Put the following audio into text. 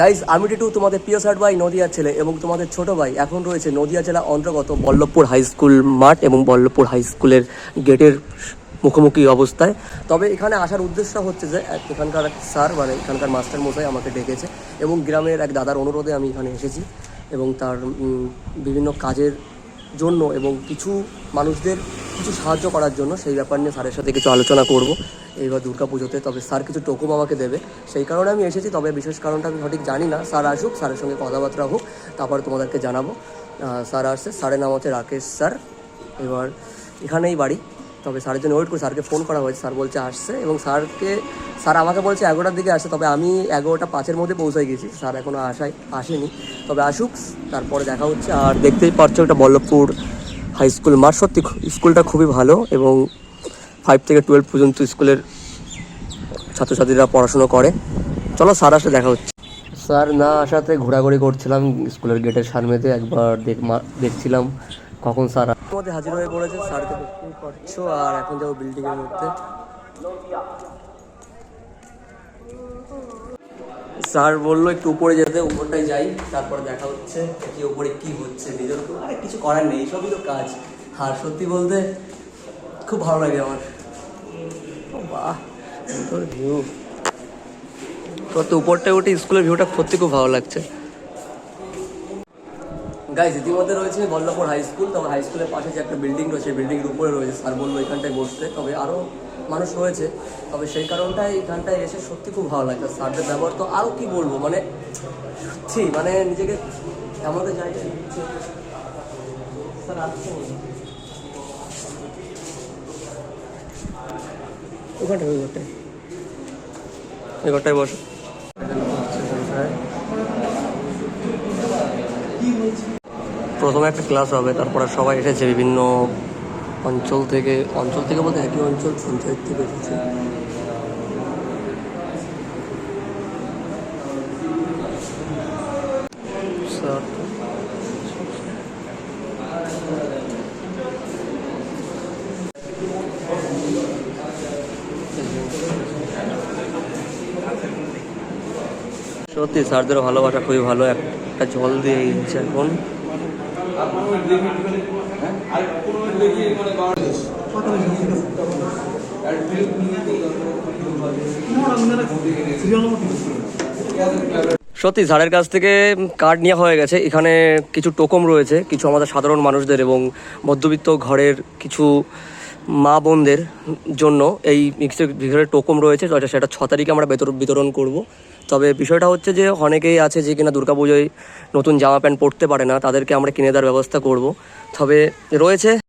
Guys আমি টিটু, তোমাদের প্রিয় সার্ট ভাই, নদিয়ার ছেলে এবং তোমাদের ছোট ভাই। এখন রয়েছে নদিয়া জেলা অন্তর্গত বল্লভপুর হাই স্কুল মাঠ এবং বল্লভপুর হাই স্কুলের গেটের মুখোমুখি অবস্থায়। তবে এখানে আসার উদ্দেশ্য হচ্ছে যে এখানকার স্যার মানে এখানকার মাস্টার মশাই আমাকে ডেকেছে এবং গ্রামের এক দাদার অনুরোধে আমি এখানে এসেছি এবং তার বিভিন্ন কাজের জন্য এবং কিছু মানুষদের কিছু সাহায্য করার জন্য সেই ব্যাপার নিয়ে স্যারের সাথে কিছু আলোচনা করব, এইবার দুর্গা পুজোতে। তবে স্যার কিছু টোকুম আমাকে দেবে। সেই কারণে আমি এসেছি, তবে বিশেষ কারণটা আমি সঠিক জানি না। স্যার আসুক, স্যারের সঙ্গে কথাবার্তা হোক, তারপর তোমাদেরকে জানাব। স্যার আসছে, স্যারের নাম হচ্ছে রাকেশ স্যার। এবার এখানেই বাড়ি। তবে স্যারের জন্য ওয়েট করে স্যারকে ফোন করা হয়েছে স্যার বলছে আসছে এবং স্যারকে স্যার আমাকে বলছে এগারোটার দিকে আসছে, তবে আমি এগারোটা পাঁচের মধ্যে পৌঁছাই গেছি। স্যার এখনও আসায়, আসেনি। তবে আসুক, তারপরে দেখা হচ্ছে। আর দেখতেই পাচ্ছ এটা বল্লভপুর হাই স্কুল মাঠ সত্যি স্কুলটা খুবই ভালো এবং ফাইভ থেকে টুয়েলভ পর্যন্ত স্কুলের ছাত্রছাত্রীরা পড়াশুনো করে। চলো স্যার আসলে দেখা হচ্ছে। স্যার না আসাতে ঘোরাঘুরি করছিলাম, স্কুলের গেটের সামনেতে একবার দেখ দেখছিলাম। কখন স্যার? মধ্যে হাজির হয়ে পড়েছে স্যারকে দেখতেই আর এখন যাব বিল্ডিং এর মধ্যে। স্যার বলল একটু উপরে যেতে, উপরটাই যাই, তারপরে দেখা হচ্ছে কি উপরে কি হচ্ছে, নিজের আরে কিছু করার নেই, সবই তো কাজ। আর সত্যি বলতে, খুব ভালো লাগে আমার। বাহ ভিউ তো উপরটায় উঠে স্কুলের ভিউটা সত্যি খুব ভালো লাগছে। গাইজ ইতিমধ্যে রয়েছে বল্লভপুর হাই স্কুল তবে হাই স্কুলের পাশে যে একটা বিল্ডিং রয়েছে বিল্ডিংয়ের উপরে রয়েছে স্যার বলল এখানটায় বসতে তবে আরও মানুষ রয়েছে। তবে সেই কারণটাই এখানটায় এসে সত্যি খুব ভালো লাগছে স্যারদের ব্যবহার। তো আরও কি বলব মানে সত্যি মানে নিজেকে আমাদের জায়গায় স্যার ওখানটায় ওই ঘরটায়। ওই ঘরটায় বসো। প্রথমে একটা ক্লাস হবে, তারপরে সবাই এসেছে বিভিন্ন অঞ্চল থেকে। অঞ্চল থেকে বলতে একই অঞ্চল, পঞ্চায়েত থেকে এসেছে। সত্যি স্যারদের ভালোবাসা খুবই ভালো, একটা জল দিয়ে এখন। সত্যি স্যারের কাছ থেকে কার্ড নেওয়া হয়ে গেছে। এখানে কিছু টোকম রয়েছে, কিছু আমাদের সাধারণ মানুষদের এবং মধ্যবিত্ত ঘরের কিছু মা বোনদের জন্য। এই মিক্সের ভিতরে টোকম রয়েছে সেটা ছ তারিখে আমরা বেতর- বিতরণ করব। তবে বিষয়টা হচ্ছে যে অনেকেই আছে যে কিনা দুর্গাপুজোয় নতুন জামা প্যান্ট পরতে পারে না, তাদেরকে আমরা কিনে দেওয়ার ব্যবস্থা করব। তবে রয়েছে